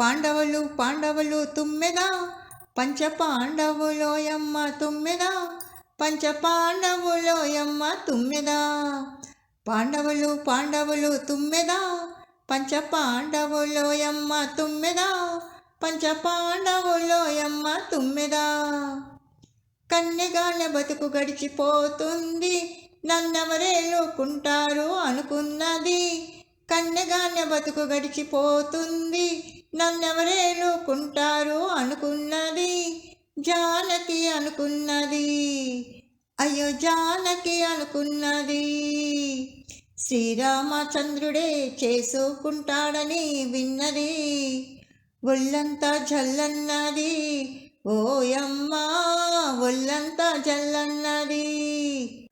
పాండవులు పాండవులు తుమ్మెద పంచ పాండవులోయమ్మ తుమ్మెద పంచ పాండవులోయమ్మ తుమ్మెద పాండవులు పాండవులు తుమ్మెద పంచ పాండవులోయమ్మ తుమ్మెద పంచ పాండవులోయమ్మ తుమ్మెద కన్నెగాళ్ళ బతుకు గడిచిపోతుంది. నన్నెవరేలుకుంటారు అనుకున్నది. కన్నెగాళ్ళ బతుకు గడిచిపోతుంది. నన్నెవరేలుకుంటారు అనుకున్నది? జానకి అనుకున్నది. అయ్యో జానకి అనుకున్నది. శ్రీరామచంద్రుడే చేసుకుంటాడని విన్నది. ఒళ్ళంతా జల్లన్నది. ఓయమ్మా ఒళ్ళంతా జల్లన్నది.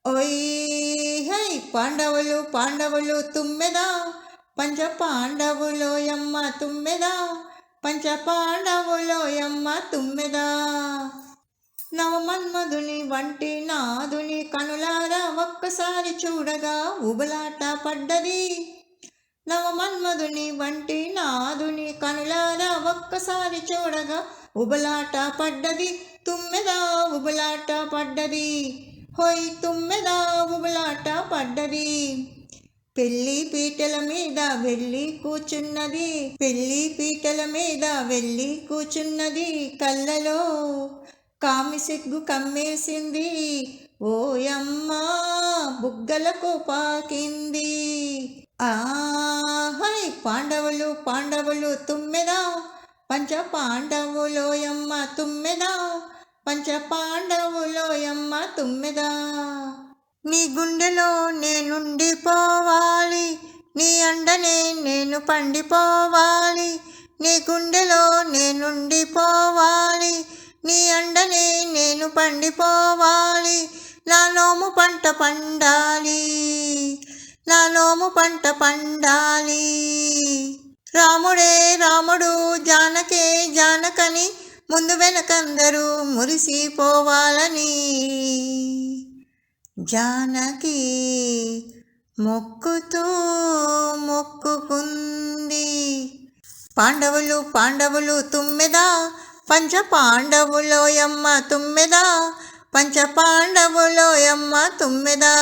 ఓయ్ హై పాండవులు పాండవులు తుమ్మెదా? పంచ పాండవులోయమ్మ తుమ్మెదా? పంచ పాండవులోయమ్మ తుమ్మెదా? నవమన్మధుని వంటి నాదుని కనులారా ఒక్కసారి చూడగా ఉబలాట పడ్డది. నవమన్మధుని వంటి నాదుని కనులారా ఒక్కసారి చూడగా ఉబలాట పడ్డది. తుమ్మెదా ఉబలాట పడ్డది. హోయ్ తుమ్మెదా ఉబలాట పడ్డది. పెళ్ళి పీటల మీద వెళ్ళి కూర్చున్నది పెళ్ళి పీటల మీద వెళ్ళి కూర్చున్నది కళ్ళలో కామి సిగ్గు కమ్మేసింది. ఓయమ్మా బుగ్గలకు పాకింది. ఆహై పాండవులు పాండవులు తుమ్మెదా పంచ పాండవులోయమ్మ తుమ్మెదా పంచ పాండవులోయమ్మ తుమ్మెదా. నీ గుండెలో నేనుండిపోవాలి నీ అండనే నేను పండిపోవాలి నీ గుండెలో నేనుండిపోవాలి నీ అండనే నేను పండిపోవాలి నా నోము పంట పండాలి నా నోము పంట పండాలి. రాముడే రాముడు జానకే జానకని ముందు వెనకందరూ మురిసిపోవాలని. జానకి మొక్కుతూ మొక్కుకుంది. పాండవులు పాండవులు తుమ్మెదా పంచ పాండవులోయమ్మ తుమ్మెదా పంచ పాండవులోయమ్మ తుమ్మెదా.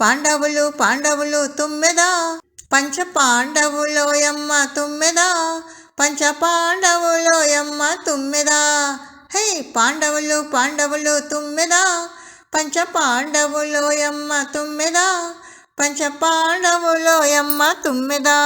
పాండవులు పాండవులు తుమ్మెదా పంచ పాండవులోయమ్మ తుమ్మెదా పంచ పాండవులోయమ్మ తుమ్మెదా. హే పాండవులు పాండవులు తుమ్మెదా పంచ పాండవులోయమ్మ తుమ్మెదా పంచ పాండవులోయమ్మ తుమ్మెదా.